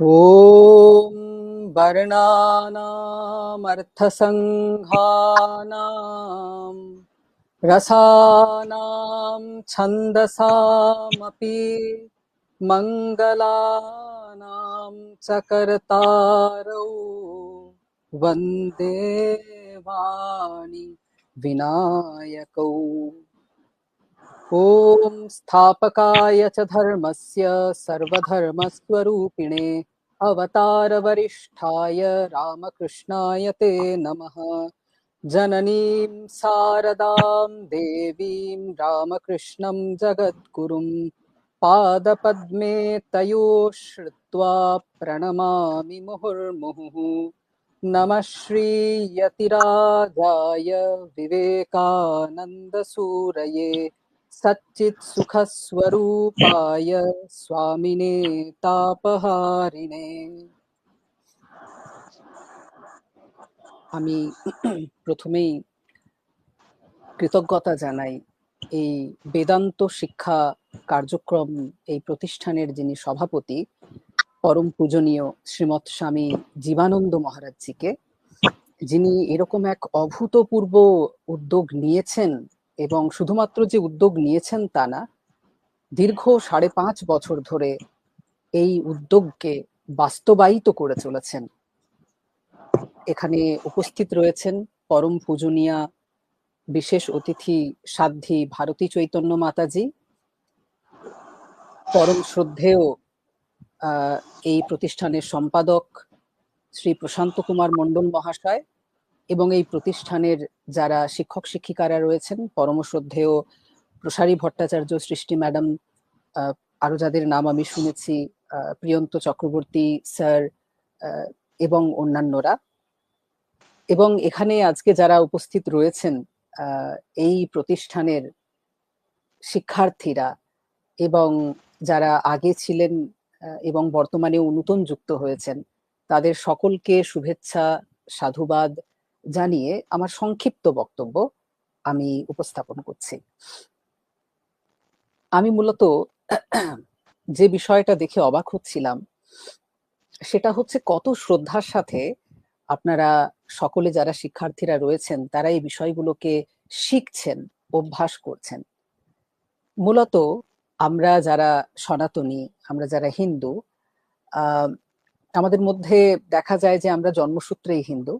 ॐ वर्णानामर्थसङ्घानां रसानां छन्दसामपि मङ्गलानां च कर्तारौ वंदे वाणि विनायकौ। ॐ स्थापकाय च धर्मस्य सर्वधर्मस्वरूपिणे अवतारवरिष्ठाय रामकृष्णाय ते नमः। जननीं शारदां देवीं रामकृष्णं जगद्गुरुं पादपद्मे तयो श्रुत्वा प्रणमामि मुहुर्मुहुः। नमः श्रीयतिराजाय विवेकानन्दसूरये सच्चित्सुखस्वरूपाय स्वामिने तापहारिणे আমি প্রথমেই কৃতজ্ঞতা জানাই এই বেদান্ত শিক্ষা কার্যক্রম এই প্রতিষ্ঠানের যিনি সভাপতি পরম পূজনীয় শ্রীমৎ স্বামী জীবানন্দ মহারাজজিকে যিনি এরকম এক অভূতপূর্ব উদ্যোগ নিয়েছেন এবং শুধুমাত্র যে উদ্যোগ নিয়েছেন তা না, দীর্ঘ সাড়ে পাঁচ বছর ধরে এই উদ্যোগকে বাস্তবায়িত করে চলেছেন। এখানে উপস্থিত রয়েছেন পরম পূজনীয়া বিশেষ অতিথি সাধ্বী ভারতী চৈতন্য মাতাজি। পরম শ্রদ্ধেয় এই প্রতিষ্ঠানের সম্পাদক শ্রী প্রশান্ত কুমার মণ্ডল মহাশয় এবং এই প্রতিষ্ঠানের যারা শিক্ষক শিক্ষিকারা রয়েছেন পরম শ্রদ্ধেয় প্রসারী ভট্টাচার্য, সৃষ্টি ম্যাডাম আরও যাদের নাম আমি শুনেছি প্রিয়ন্ত চক্রবর্তী স্যার এবং অন্যান্যরা। এবং এখানে আজকে যারা উপস্থিত রয়েছেন এই প্রতিষ্ঠানের শিক্ষার্থীরা এবং যারা আগে ছিলেন এবং বর্তমানে নতুন যুক্ত হয়েছেন, তাদের সকলকে শুভেচ্ছা, সাধুবাদ জানিয়ে আমার সংক্ষিপ্ত বক্তব্য আমি উপস্থাপন করছি। আমি মূলত যে বিষয়টা দেখে অবাক হচ্ছিলাম, সেটা হচ্ছে কত শ্রদ্ধার সাথে আপনারা সকলে যারা শিক্ষার্থীরা রয়েছেন, তারা এই বিষয়গুলোকে শিখছেন, অভ্যাস করছেন। মূলত আমরা যারা সনাতনী, আমরা যারা হিন্দু আমাদের মধ্যে দেখা যায় যে আমরা জন্মসূত্রেই হিন্দু।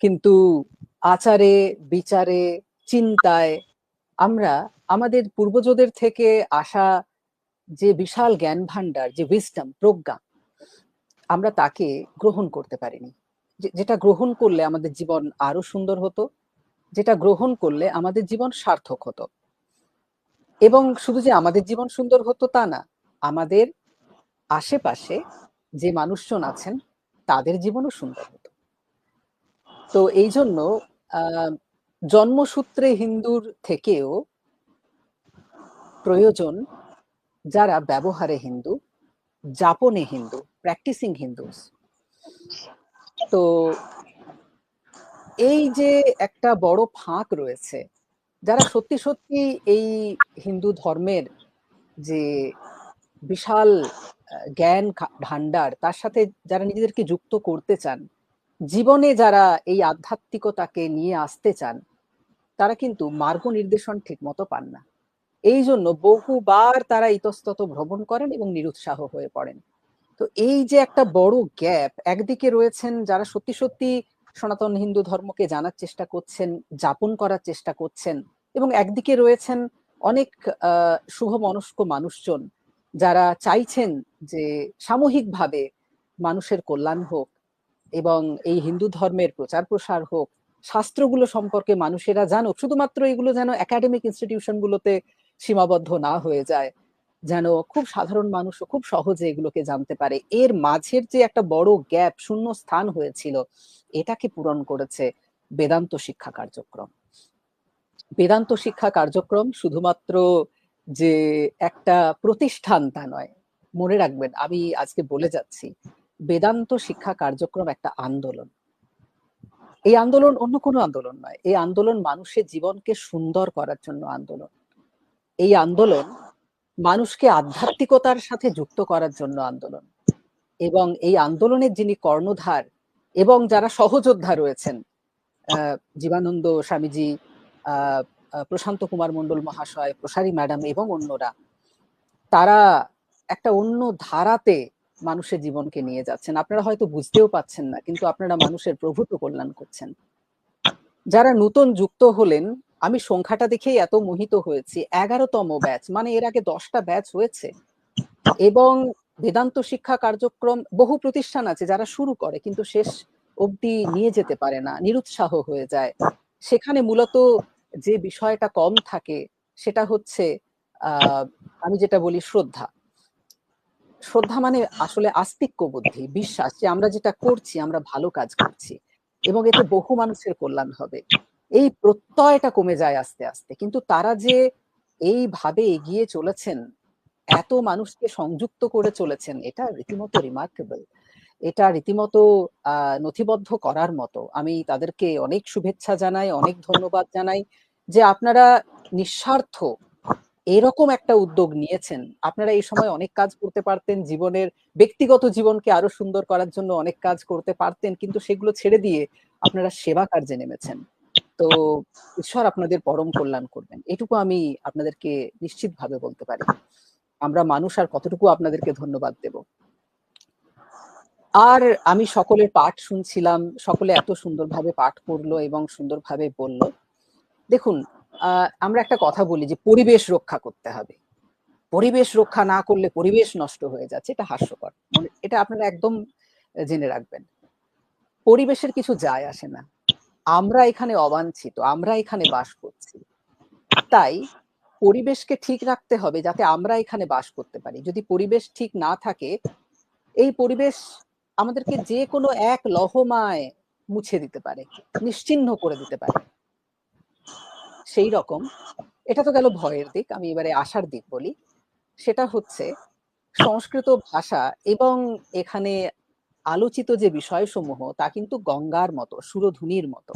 কিন্তু আচারে, বিচারে, চিন্তায় আমরা আমাদের পূর্বজদের থেকে আসা যে বিশাল জ্ঞান ভান্ডার যে উইজডম প্রজ্ঞা, আমরা তাকে গ্রহণ করতে পারিনি। যেটা গ্রহণ করলে আমাদের জীবন আরও সুন্দর হতো, যেটা গ্রহণ করলে আমাদের জীবন সার্থক হতো। এবং শুধু যে আমাদের জীবন সুন্দর হতো তা না, আমাদের আশেপাশে যে মানুষজন আছেন, তাদের জীবনও সুন্দর হতো। তো এই জন্য জন্মসূত্রে হিন্দুর থেকেও প্রয়োজন যারা ব্যবহারে হিন্দু, যাপনে হিন্দু প্র্যাকটিসিং হিন্দুস তো এই যে একটা বড় ফাঁক রয়েছে, যারা সত্যি সত্যি এই হিন্দু ধর্মের যে বিশাল জ্ঞান ভান্ডার তার সাথে যারা নিজেদেরকে যুক্ত করতে চান জীবনে যারা এই আধ্যাত্মিকতাকে নিয়ে আসতে চান, তারা কিন্তু মার্গ নির্দেশন ঠিক মতো পান না। এই জন্য বহুবার তারা ইতস্তত ভ্রমণ করেন এবং নিরুৎসাহ হয়ে পড়েন। তো এই যে একটা বড় গ্যাপ, একদিকে রয়েছেন যারা সত্যি সত্যি সনাতন হিন্দু ধর্মকে জানার চেষ্টা করছেন, যাপন করার চেষ্টা করছেন এবং একদিকে রয়েছেন অনেক শুভ মনস্ক মানুষজন যারা চাইছেন যে সামূহিকভাবে মানুষের কল্যাণ হোক এবং এই হিন্দু ধর্মের প্রচার প্রসার হোক, শাস্ত্রগুলো সম্পর্কে মানুষেরা জানুক, শুধুমাত্র এগুলো যেন একাডেমিক ইনস্টিটিউশন গুলোতে সীমাবদ্ধ না হয়ে যায়, যেন খুব সাধারণ মানুষও খুব সহজে এগুলোকে জানতে পারে। এর মাঝের যে একটা বড় গ্যাপ শূন্য স্থান হয়েছিল, এটাকে পূরণ করেছে বেদান্ত শিক্ষা কার্যক্রম। বেদান্ত শিক্ষা কার্যক্রম শুধুমাত্র যে একটা প্রতিষ্ঠান তা নয়, মনে রাখবেন, আমি আজকে বলে যাচ্ছি বেদান্ত শিক্ষা কার্যক্রম একটা আন্দোলন। এই আন্দোলন অন্য কোনো আন্দোলন নয়। এই আন্দোলন মানুষের জীবনকে সুন্দর করার জন্য আন্দোলন। এই আন্দোলন মানুষকে আধ্যাত্মিকতার সাথে যুক্ত করার জন্য আন্দোলন। এবং এই আন্দোলনের যিনি কর্ণধার এবং যারা সহযোদ্ধা রয়েছেন জীবানন্দ স্বামীজি প্রশান্ত কুমার মণ্ডল মহাশয়, প্রসারী ম্যাডাম এবং অন্যরা, তারা একটা অন্য ধারাতে মানুষের জীবনকে নিয়ে যাচ্ছেন। আপনারা হয়তো বুঝতেও পাচ্ছেন না, কিন্তু আপনারা মানুষের প্রভূত কল্যাণ করছেন। যারা নতুন যুক্ত হলেন, আমি সংখ্যাটা দেখেই এত মোহিত হয়েছি। এগারোতম ব্যাচ মানে এর আগে দশটা ব্যাচ হয়েছে। এবং বেদান্ত শিক্ষা কার্যক্রম, বহু প্রতিষ্ঠান আছে যারা শুরু করে, কিন্তু শেষ অবধি নিয়ে যেতে পারে না, নিরুৎসাহ হয়ে যায়। সেখানে মূলত যে বিষয়টা কম থাকে, সেটা হচ্ছে আমি যেটা বলি শ্রদ্ধা। শ্রদ্ধা মানে আসলে আস্তিক্য বুদ্ধি, বিশ্বাস যে আমরা যেটা করছি, আমরা ভালো কাজ করছি এবং এতে বহু মানুষের কল্যাণ হবে। এই প্রত্যয়টা কমে যায় আস্তে আস্তে। কিন্তু তারা যে এইভাবে এগিয়ে চলেছেন, এত মানুষকে সংযুক্ত করে চলেছেন, এটা রীতিমতো রিমার্কেবল এটা রীতিমতো নথিবদ্ধ করার মতো। আমি তাদেরকে অনেক শুভেচ্ছা জানাই, অনেক ধন্যবাদ জানাই যে আপনারা নিঃস্বার্থ এরকম একটা উদ্যোগ নিয়েছেন। আপনারা এই সময় অনেক কাজ করতে পারতেন, জীবনের ব্যক্তিগত জীবনকে আরও সুন্দর করার জন্য অনেক কাজ করতে পারতেন, কিন্তু সেগুলো ছেড়ে দিয়ে আপনারা সেবা কার্যে নেমেছেন। তো ঈশ্বর আপনাদের পরম কল্যাণ করবেন। এটুকু আমি আপনাদেরকে নিশ্চিতভাবে বলতে পারি। আমরা মানুষ আর কতটুকু আপনাদেরকে ধন্যবাদ দেব। আর আমি সকলের পাঠ শুনছিলাম, সকলে এত সুন্দরভাবে পাঠ করল এবং সুন্দরভাবে বলল। দেখুন আমরা একটা কথা বলি যে পরিবেশ রক্ষা করতে হবে। পরিবেশ রক্ষা না করলে পরিবেশ নষ্ট হয়ে যাচ্ছে, এটা হাস্যকর। মানে এটা আপনারা একদম জেনে রাখবেন। পরিবেশের কিছু যায় আসে না। আমরা এখানে অবাঞ্ছিত, আমরা এখানে বাস করছি। তাই পরিবেশকে ঠিক রাখতে হবে যাতে আমরা এখানে বাস করতে পারি। যদি পরিবেশ ঠিক না থাকে, এই পরিবেশ আমাদেরকে যে কোনো এক লহমায় মুছে দিতে পারে, নিশ্চিহ্ন করে দিতে পারে। সেই রকম। এটা তো গেল ভয়ের দিক, আমি এবারে আশার দিক বলি। সেটা হচ্ছে, সংস্কৃত ভাষা এবং এখানে আলোচিত যে বিষয়সমূহ, তা কিন্তু গঙ্গার মতো সুরধুনির মতো।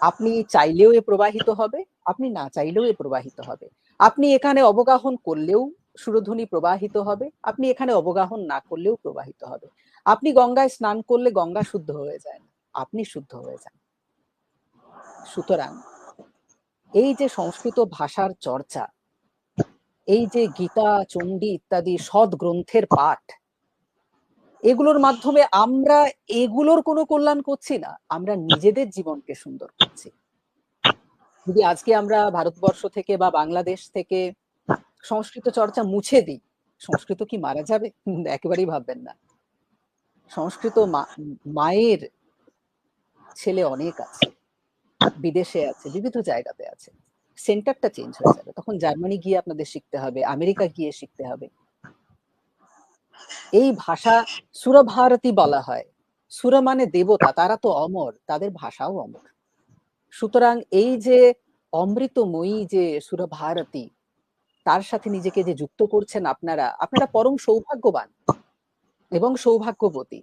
আপনি চাইলেও এ প্রবাহিত হবে, আপনি না চাইলেও এ প্রবাহিত হবে। আপনি এখানে অবগাহন করলেও সুরধুনি প্রবাহিত হবে, আপনি এখানে অবগাহন না করলেও প্রবাহিত হবে। আপনি গঙ্গায় স্নান করলে গঙ্গা শুদ্ধ হয়ে যায় না, আপনি শুদ্ধ হয়ে যান। সুতরাং এই যে সংস্কৃত ভাষার চর্চা, এই যে গীতা, চণ্ডী ইত্যাদি সৎ গ্রন্থের পাঠ, এগুলোর মাধ্যমে আমরা এগুলোর কোনো কল্যাণ করছি না, আমরা নিজেদের জীবনকে সুন্দর করছি। যদি আজকে আমরা ভারতবর্ষ থেকে বা বাংলাদেশ থেকে সংস্কৃত চর্চা মুছে দিই, সংস্কৃত কি মারা যাবে? একেবারেই ভাববেন না। সংস্কৃত মায়ের ছেলে অনেক আছে। বিদেশে আছে বিবিধ জায়গাতে আছে। সেন্টারটা চেঞ্জ হয়ে যাবে। তখন জার্মানি গিয়ে আপনাদের শিখতে হবে, আমেরিকা গিয়ে শিখতে হবে। এই ভাষা সুরভারতী বলা হয়। সুর মানে দেবতা, তারা তো অমর, তাদের ভাষাও অমর। সুতরাং এই যে অমৃতময়ী যে সুরভারতী, তার সাথে নিজেকে যে যুক্ত করছেন আপনারা আপনারা পরম সৌভাগ্যবান এবং সৌভাগ্যবতী।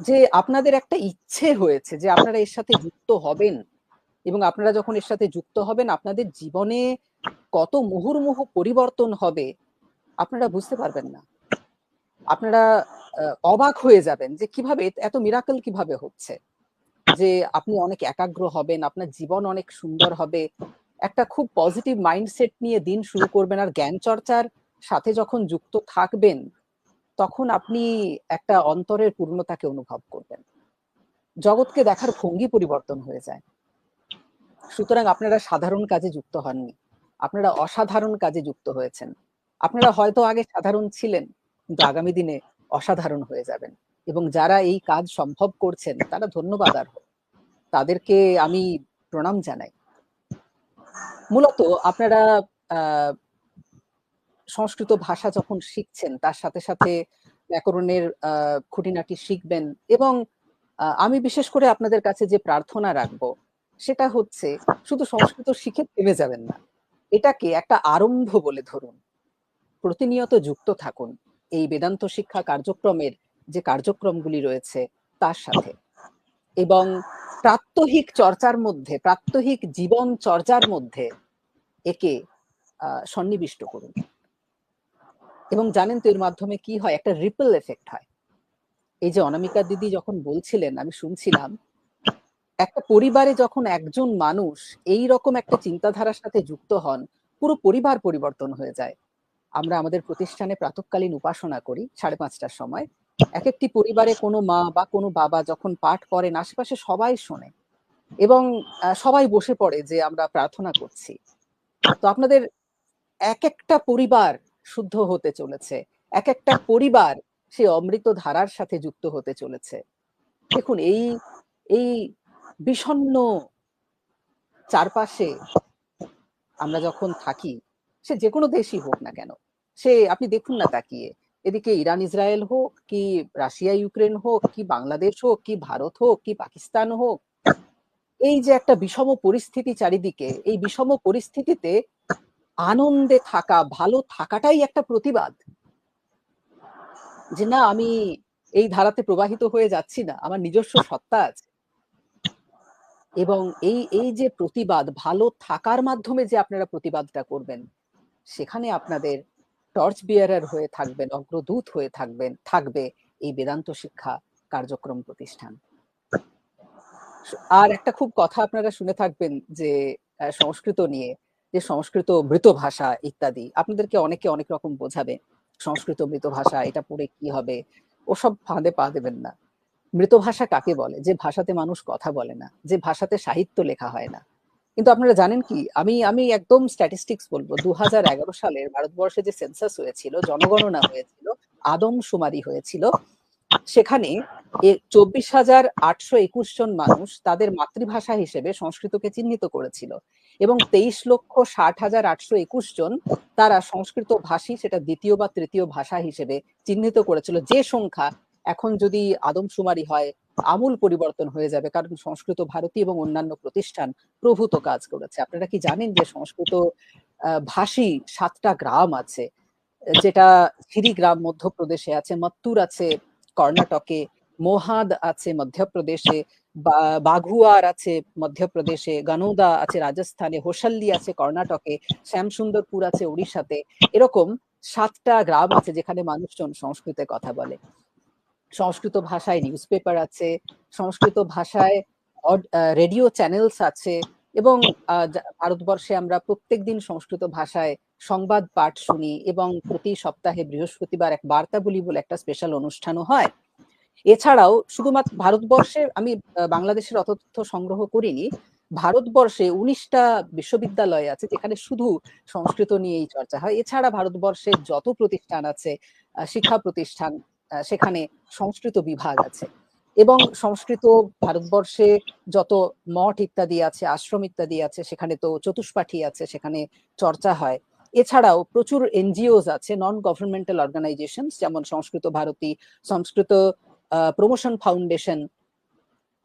যে আপনাদের একটা ইচ্ছে হয়েছে যে আপনারা এর সাথে যুক্ত হবেন এবং আপনারা যখন এর সাথে যুক্ত হবেন, আপনাদের জীবনে কত মুহুর্মুহ পরিবর্তন হবে, আপনারা বুঝতে পারবেন না। আপনারা অবাক হয়ে যাবেন যে কীভাবে এত মিরাকল কীভাবে হচ্ছে? যে আপনি অনেক একাগ্র হবেন, আপনার জীবন অনেক সুন্দর হবে। একটা খুব পজিটিভ মাইন্ডসেট নিয়ে দিন শুরু করবেন আর জ্ঞান চর্চার সাথে যখন যুক্ত থাকবেন তখন আপনি একটা অন্তরের পূর্ণতাকে অনুভব করবেন। জগৎকে দেখার ভঙ্গি পরিবর্তন হয়ে যায়। সুতরাং আপনারা সাধারণ কাজে যুক্ত হননি। আপনারা অসাধারণ কাজে যুক্ত হয়েছেন। আপনারা হয়তো আগে সাধারণ ছিলেন, কিন্তু আগামী দিনে অসাধারণ হয়ে যাবেন। এবং যারা এই কাজ সম্ভব করছেন, তারা ধন্যবাদ আর তাদেরকে আমি প্রণাম জানাই। মূলত আপনারা সংস্কৃত ভাষা যখন শিখছেন, তার সাথে সাথে ব্যাকরণের খুঁটিনাটি শিখবেন এবং আমি বিশেষ করে আপনাদের কাছে যে প্রার্থনা রাখব, সেটা হচ্ছে শুধু সংস্কৃত শিখে থেমে যাবেন না। এটাকে একটা আরম্ভ বলে ধরুন। প্রতিনিয়ত যুক্ত থাকুন এই বেদান্ত শিক্ষা কার্যক্রমের যে কার্যক্রমগুলি রয়েছে তার সাথে। এবং প্রাত্যহিক চর্চার মধ্যে, প্রাত্যহিক জীবন চর্চার মধ্যে একে সন্নিবিষ্ট করুন। এবং জানেন তো এর মাধ্যমে কি হয়? একটা রিপল এফেক্ট হয়। এই যে অনামিকা দিদি যখন বলছিলেন, আমি শুনছিলাম, একটা পরিবারে যখন একজন মানুষ এই রকম একটা চিন্তাধারার সাথে যুক্ত হন, পুরো পরিবার পরিবর্তন হয়ে যায়। আমরা আমাদের প্রতিষ্ঠানে প্রাতকালীন উপাসনা করি সাড়ে পাঁচটার সময়। এক একটি পরিবারে কোনো মা বা কোনো বাবা যখন পাঠ করেন, আশেপাশে সবাই শোনে এবং সবাই বসে পড়ে যে আমরা প্রার্থনা করছি। তো আপনাদের এক একটা পরিবার শুদ্ধ হতে চলেছে। এক একটা পরিবার সে অমৃত ধারার সাথে যুক্ত হতে চলেছে। দেখুন, এই এই বিষণ্ন চারপাশে আমরা যখন থাকি, সে যে কোনো দেশই হোক না কেন, সে, আপনি দেখুন না তাকিয়ে, এদিকে ইরান, ইসরায়েল হোক, কি রাশিয়া, ইউক্রেন হোক, কি বাংলাদেশ হোক, কি ভারত হোক, কি পাকিস্তান হোক, এই যে একটা বিষম পরিস্থিতি চারিদিকে, এই বিষম পরিস্থিতিতে আনন্দে থাকা, ভালো থাকাটাই একটা প্রতিবাদ। যে না, আমি এই ধারাতে প্রবাহিত হয়ে যাচ্ছি না, আমার নিজস্ব সত্তা আছে। এবং এই এই যে প্রতিবাদ, ভালো থাকার মাধ্যমে যে আপনারা প্রতিবাদটা করবেন, সেখানে আপনাদের টর্চ বিয়ারার হয়ে থাকবেন, অগ্রদূত হয়ে থাকবেন, থাকবে এই বেদান্ত শিক্ষা কার্যক্রম প্রতিষ্ঠান। আর একটা খুব কথা আপনারা শুনে থাকবেন যে সংস্কৃত নিয়ে। যে সংস্কৃত মৃত ভাষা ইত্যাদি, আপনাদেরকে অনেকে অনেক রকম বোঝাবে, সংস্কৃত মৃত ভাষা, এটা পড়ে কি হবে? ওসব ফাঁদে পা দেবেন না। মৃত ভাষা কাকে বলে? যে ভাষাতে মানুষ কথা বলে না, যে ভাষাতে সাহিত্য লেখা হয় না। কিন্তু আপনারা জানেন কি? আমি আমি একদম স্ট্যাটিস্টিক্স বলব। দু সালের ভারতবর্ষে যে সেন্সাস হয়েছিল, জনগণনা হয়েছিল আদম সুমারি হয়েছিল, সেখানে চব্বিশ হাজার আটশো একুশ জন মানুষ তাদের মাতৃভাষা হিসেবে সংস্কৃতকে চিহ্নিত করেছিল। এবং তেইশ লক্ষ ষাট হাজার আটশো একুশ জন তারা সংস্কৃত ভাষী সেটা দ্বিতীয় বা তৃতীয় ভাষা হিসেবে চিহ্নিত করেছিল। যে সংখ্যা এখন যদি আদমশুমারি হয়, আমূল পরিবর্তন হয়ে যাবে, কারণ সংস্কৃত ভারতী এবং অন্যান্য প্রতিষ্ঠান প্রভূত কাজ করেছে। আপনারা কি জানেন যে সংস্কৃত ভাষী সাতটা গ্রাম আছে? যেটা গ্রাম মধ্যপ্রদেশে আছে, মত্তুর আছে, কর্ণাটকে, মোহাদ আছে, মধ্যপ্রদেশে বাঘুয়ার আছে মধ্যপ্রদেশে, গনোদা আছে রাজস্থানে হোসাল্লি আছে কর্ণাটকে, শ্যামসুন্দরপুর আছে উড়িষ্যাতে এরকম সাতটা গ্রাম আছে যেখানে মানুষজন সংস্কৃতে কথা বলে। সংস্কৃত ভাষায় নিউজ পেপার আছে, সংস্কৃত ভাষায় রেডিও চ্যানেলস আছে এবং ভারতবর্ষে আমরা প্রত্যেক দিন সংস্কৃত ভাষায় সংবাদ পাঠ শুনি এবং প্রতি সপ্তাহে বৃহস্পতিবার এক বার্তাবলী বলে একটা স্পেশাল অনুষ্ঠানও হয়। এছাড়াও শুধুমাত্র ভারতবর্ষে আমি বাংলাদেশের অত তথ্য সংগ্রহ করিনি, ভারতবর্ষে উনিশটা বিশ্ববিদ্যালয় আছে যেখানে শুধু সংস্কৃত নিয়েই চর্চা হয়। এছাড়া ভারতবর্ষের যত প্রতিষ্ঠান আছে শিক্ষা প্রতিষ্ঠান সেখানে সংস্কৃত বিভাগ আছে। এবং সংস্কৃত ভারতবর্ষে যত মঠ ইত্যাদি আছে, আশ্রম ইত্যাদি আছে, সেখানে তো চতুষ্পাঠী আছে, সেখানে চর্চা হয়। এছাড়াও প্রচুর এনজিওস আছে নন গভর্নমেন্টাল অর্গানাইজেশন যেমন সংস্কৃত ভারতী, সংস্কৃত প্রমোশন ফাউন্ডেশন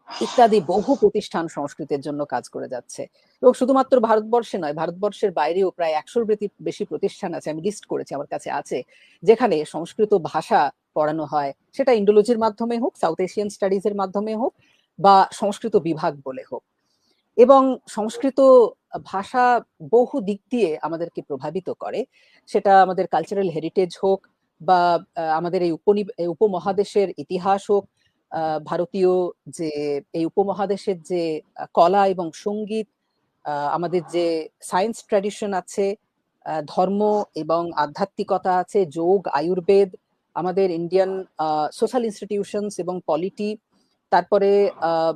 ইত্যাদি বহু প্রতিষ্ঠান সংস্কৃতের জন্য কাজ করে যাচ্ছে। এবং শুধুমাত্র ভারতবর্ষে নয়, ভারতবর্ষের বাইরেও প্রায় একশোর বেশি প্রতিষ্ঠান আছে, আমি লিস্ট করেছি, আমার কাছে আছে, যেখানে সংস্কৃত ভাষা পড়ানো হয়। সেটা ইন্ডোলজির মাধ্যমে হোক সাউথ এশিয়ান স্টাডিজ এর মাধ্যমে হোক, বা সংস্কৃত বিভাগ বলে হোক। এবং সংস্কৃত ভাষা বহু দিক দিয়ে আমাদেরকে প্রভাবিত করে। সেটা আমাদের কালচারাল হেরিটেজ হোক বা আমাদের এই উপমহাদেশের ইতিহাস হোক ভারতীয় যে, এই উপমহাদেশের যে কলা এবং সংগীত আমাদের যে সায়েন্স ট্র্যাডিশন আছে ধর্ম এবং আধ্যাত্মিকতা আছে, যোগ, আয়ুর্বেদ, আমাদের ইন্ডিয়ান সোশ্যাল ইনস্টিটিউশনস এবং পলিটি তারপরে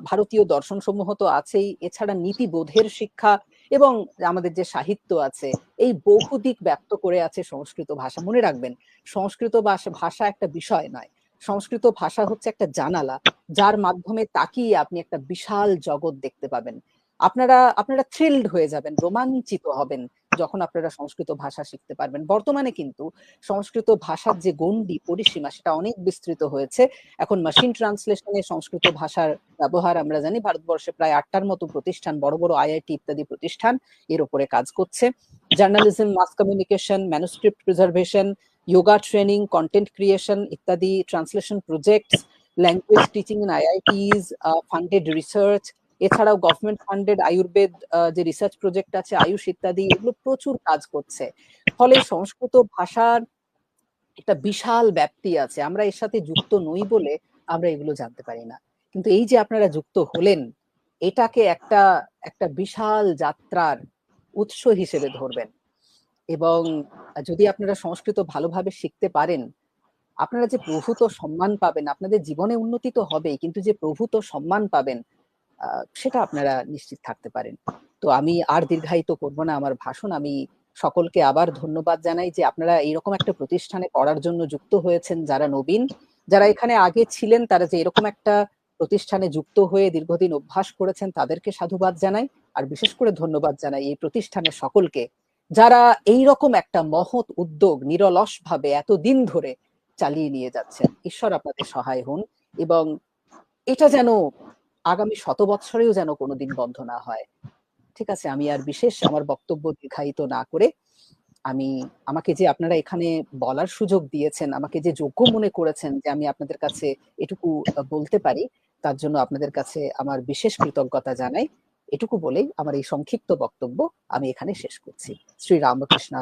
ভারতীয় দর্শন সমূহ তো আছেই, এছাড়া নীতিবোধের শিক্ষা এবং আমাদের যে সাহিত্য আছে, এই বহু দিক ব্যক্ত করে আছে সংস্কৃত ভাষা। মনে রাখবেন, সংস্কৃত ভাষা একটা বিষয় নয়। সংস্কৃত ভাষা হচ্ছে একটা জানালা, যার মাধ্যমে তাকিয়ে আপনি একটা বিশাল জগৎ দেখতে পাবেন। আপনারা আপনারা থ্রিল্ড হয়ে যাবেন, রোমাঞ্চিত হবেন। যখন আপনারা সংস্কৃত ভাষা শিখতে পারবেন। বর্তমানে কিন্তু সংস্কৃত ভাষার যে গন্ডি পরিসীমা, সেটা অনেক বিস্তৃত হয়েছে। এখন মেশিন ট্রান্সলেশনে সংস্কৃত ভাষার ব্যবহার আমরা জানি, ভারতবর্ষে প্রায় আটটার মতো প্রতিষ্ঠান, বড় বড় আইআইটি ইত্যাদি প্রতিষ্ঠান এর উপরে কাজ করছে। Journalism, mass communication manuscript preservation yoga training content creation ইত্যাদি translation projects language teaching in IITs funded research এছাড়াও গভর্নমেন্ট ফান্ডেড আয়ুর্বেদ যে রিসার্চ প্রজেক্ট আছে, আয়ুষ ইত্যাদি, এগুলো প্রচুর কাজ করছে। ফলে সংস্কৃত ভাষার একটা বিশাল ব্যাপ্তি আছে। আমরা এর সাথে যুক্ত নই বলে আমরা এগুলো জানতে পারি না। কিন্তু এই যে আপনারা যুক্ত হলেন, এটাকে একটা একটা বিশাল যাত্রার উৎস হিসেবে ধরবেন। এবং যদি আপনারা সংস্কৃত ভালোভাবে শিখতে পারেন, আপনারা যে প্রভূত সম্মান পাবেন, আপনাদের জীবনে উন্নতি তো হবেই, কিন্তু যে প্রভূত সম্মান পাবেন সেটা আপনারা নিশ্চিত থাকতে পারেন। তো আমি আর দীর্ঘায়িত করব না, আমার ভাষণ। আমি সকলকে আবার ধন্যবাদ জানাই যে আপনারা এইরকম একটা প্রতিষ্ঠানে পড়ার জন্য যুক্ত হয়েছেন, যারা নবীন, যারা এখানে আগে ছিলেন, তারা যে এরকম একটা প্রতিষ্ঠানে যুক্ত হয়ে দীর্ঘদিন অভ্যাস করেছেন, তাদেরকে সাধুবাদ জানাই। আর বিশেষ করে ধন্যবাদ জানাই এই প্রতিষ্ঠানের সকলকে, যারা এই রকম একটা মহৎ উদ্যোগ নিরলস ভাবে এতদিন ধরে চালিয়ে নিয়ে যাচ্ছেন। ঈশ্বর আপনাদের সহায় হন এবং এটা যেন আগামী শত বৎসরেও যেন কোনোদিন বন্ধ না হয়। ঠিক আছে, আমি আর বিশেষ আমার বক্তব্য দীর্ঘায়িত না করে আমি, আমাকে যে আপনারা এখানে বলার সুযোগ দিয়েছেন, আমাকে যে যোগ্য মনে করেছেন যে আমি আপনাদের কাছে এটুকু বলতে পারি, তার জন্য আপনাদের কাছে আমার বিশেষ কৃতজ্ঞতা জানাই। এটুকু বলেই আমার এই সংক্ষিপ্ত বক্তব্য আমি এখানে শেষ করছি। শ্রী রামকৃষ্ণ